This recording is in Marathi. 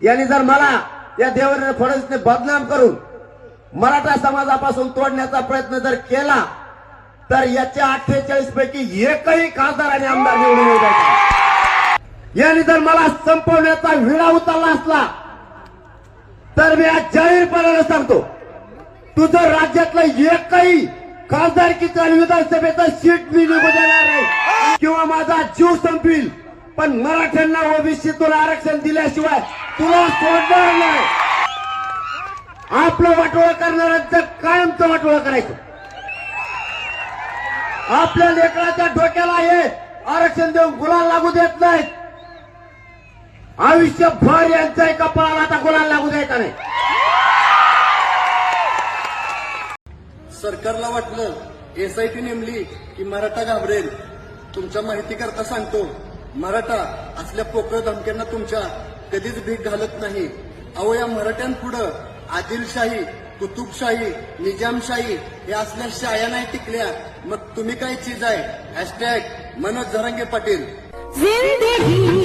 यांनी जर मला या देवेंद्र फडणवीसने बदनाम करून मराठा समाजापासून तोडण्याचा प्रयत्न जर केला तर याच्या अठ्ठेचाळीस पैकी एकही खासदार आणि आमदार निवडून येऊ यांनी जर मला संपवण्याचा विडा उचलला असला तर मी आज जाहीरपणाने सांगतो तुझं राज्यातलं एकही खासदारकीचं आणि विधानसभेचं सीट मी निघू देणार नाही. किंवा माझा जीव संपील पण मराठ्यांना ओबीसीतून आरक्षण दिल्याशिवाय तुला सोडणार नाही. आपलं वाटोळं करणाऱ्यांचं कायमचं वाटोळं करायचं. आपल्या लेकराच्या डोक्याला हे आरक्षण देऊन गुलाल लागू देत नाहीत. आयुष्यभर यांच्या पळाला आता गुलाल लागू द्यायचा नाही. सरकारला वाटलं एसआयटी नेमली की मराठा घाबरेल. तुमच्या माहिती करता सांगतो मराठा असल्या पोकळ धमक्यांना तुमच्या कधीच भीक घालत नाही. अहो या मराठ्यांपुढं आदिलशाही कुतुबशाही निजामशाही हे असल्या शाया नाही टिकल्या. मग तुम्ही काय चीज आहे? हॅशटॅग मनोज झरंगे पाटील. जिंदगी